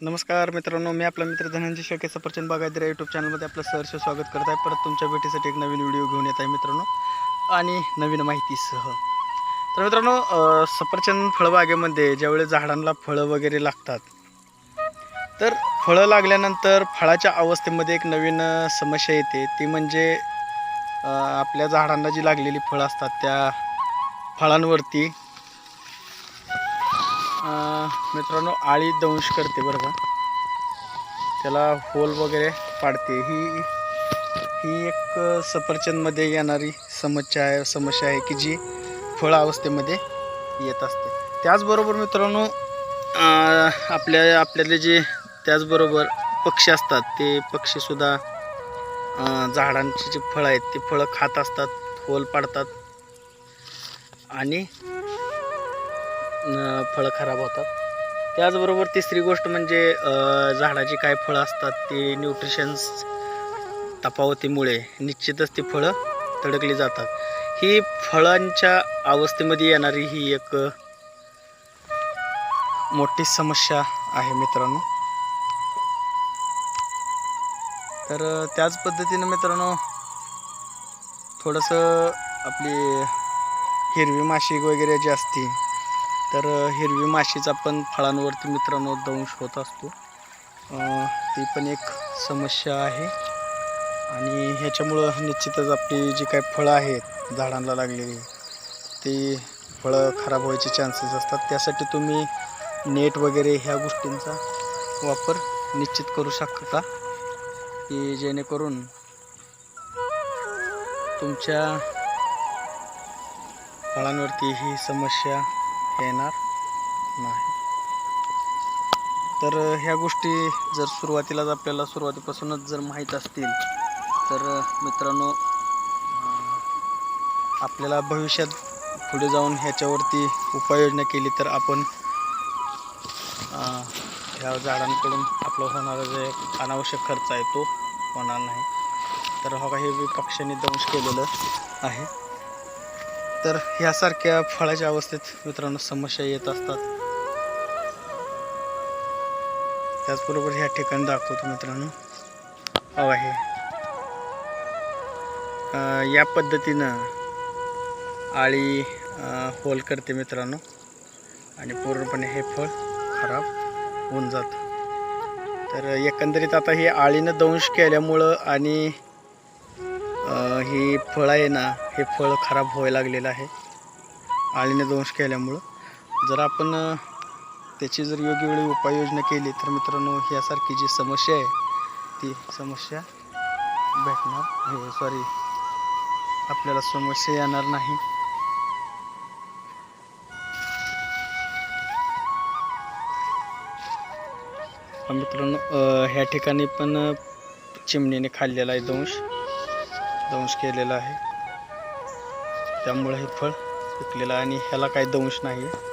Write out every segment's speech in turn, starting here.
नमस्कार मित्रांनो मी आपला मित्र धनंजय शेळके सफरचंद बागायती यूट्यूब चॅनलमध्ये आपलं सहर्ष स्वागत करत आहे. परत तुमच्या भेटीसाठी एक नवीन व्हिडिओ घेऊन येत आहे मित्रांनो. आणि नवीन माहितीसह. तर मित्रांनो सफरचंद फळबागेमध्ये ज्यावेळेस झाडांना फळं वगैरे लागतात तर फळं लागल्यानंतर फळाच्या अवस्थेमध्ये एक नवीन समस्या येते. ती म्हणजे आपल्या झाडांना जी लागलेली फळं असतात त्या फळांवरती मित्रांनो आळी दंश करते बरं का. त्याला होल वगैरे पाडते. ही ही एक सफरचंदमध्ये येणारी समस्या आहे समस्या आहे की जी फळ अवस्थेमध्ये येत असते. त्याचबरोबर मित्रांनो आपल्या आपल्यातले जे त्याचबरोबर पक्षी असतात ते पक्षीसुद्धा झाडांची जी फळं आहेत ती फळं खात असतात होल पाडतात. आणि फळं खराब होतात. त्याचबरोबर तिसरी गोष्ट म्हणजे झाडाची काय फळं असतात ती न्यूट्रिशन्स तपावतीमुळे निश्चितच ती फळं तडकली जातात. ही फळांच्या अवस्थेमध्ये येणारी ही एक मोठी समस्या आहे मित्रांनो. तर त्याच पद्धतीनं मित्रांनो थोडंसं आपली हिरवी माशी वगैरे जी असते तर हिरवी माशीचा पण फळांवरती मित्रांनो दंश होत असतो. ती पण एक समस्या आहे. आणि ह्याच्यामुळं निश्चितच आपली जी काही फळं आहेत झाडांना लागलेली ती फळं खराब व्हायचे चान्सेस असतात. त्यासाठी तुम्ही नेट वगैरे ह्या गोष्टींचा वापर निश्चित करू शकता की जेणेकरून तुमच्या फळांवरती ही समस्या येणार नाही. तर ह्या गोष्टी जर सुरुवातीलाच आपल्याला सुरुवातीपासूनच जर माहीत असतील तर मित्रांनो आपल्याला भविष्यात पुढे जाऊन ह्याच्यावरती उपाययोजना केली तर आपण ह्या झाडांकडून आपला होणारा जे अनावश्यक खर्च आहे तो होणार नाही. तर हा काही बी दंश केलेलं आहे. तर ह्यासारख्या फळाच्या अवस्थेत मित्रांनो समस्या येत असतात. त्याचबरोबर ह्या ठिकाणी दाखवतो मित्रांनो. हवा आहे. या पद्धतीनं आळी होल करते मित्रांनो. आणि पूर्णपणे हे फळ खराब होऊन जातं. तर एकंदरीत आता ही आळीनं दंश केल्यामुळं आणि ही फळं आहे ना हे फळ खराब व्हायला लागलेलं आहे. आळीने दंश केल्यामुळं. जर आपण त्याची जर योग्य वेळी उपाययोजना केली तर मित्रांनो ह्यासारखी जी समस्या आहे ती समस्या भेटणार. हे सॉरी आपल्याला समस्या येणार नाही. मित्रांनो ह्या ठिकाणी पण चिमणीने खाल्लेला आहे दंश दंश केलेला आहे. त्यामुळे हे फळ पिकलेलं आहे आणि ह्याला काही दंश नाही आहे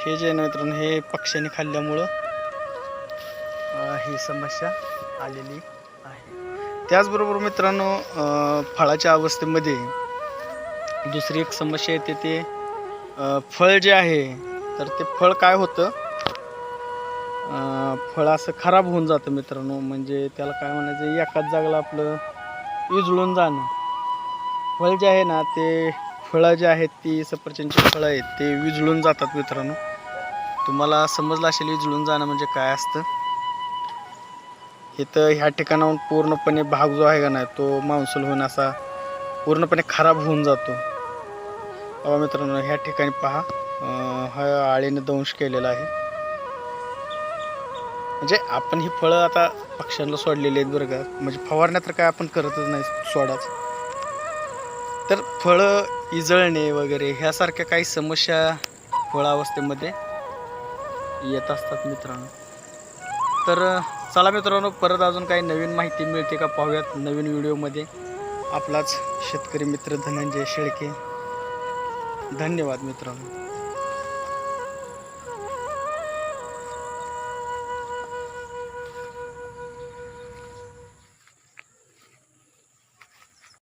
हे जे मित्रांनो हे पक्ष्याने खाल्ल्यामुळं ही समस्या आलेली आहे. त्याचबरोबर मित्रांनो फळाच्या अवस्थेमध्ये दुसरी एक समस्या येते ते फळ जे आहे तर ते फळ काय होतं? फळ असं खराब होऊन जातं मित्रांनो म्हणजे त्याला काय म्हणायचं एकाच जागेला आपलं विजळून जाणं. फळ जे आहे ना ते फळं जे आहेत ती सफरचंदची फळं आहेत ते विजळून जातात मित्रांनो. तुम्हाला समजलं असेल विजळून जाणं म्हणजे काय असतं? इथं ह्या ठिकाणाहून पूर्णपणे भाग जो आहे का नाही तो मान्सून होऊन असा पूर्णपणे खराब होऊन जातो. अहो मित्रांनो ह्या ठिकाणी पहा हा आळीने दंश केलेला आहे. म्हणजे आपण ही फळं आता पक्ष्यांना सोडलेली आहेत बरं का. म्हणजे फवारण्या तर काय आपण करतच नाही सोडाच. तर फळं इजळणे वगैरे ह्यासारख्या काही समस्या फळावस्थेमध्ये येत असतात मित्रांनो. तर चला मित्रांनो परत अजून काही नवीन माहिती मिळते का पाहूयात नवीन व्हिडिओमध्ये. आपलाच शेतकरी मित्र धनंजय शेळके. धन्यवाद मित्रांनो.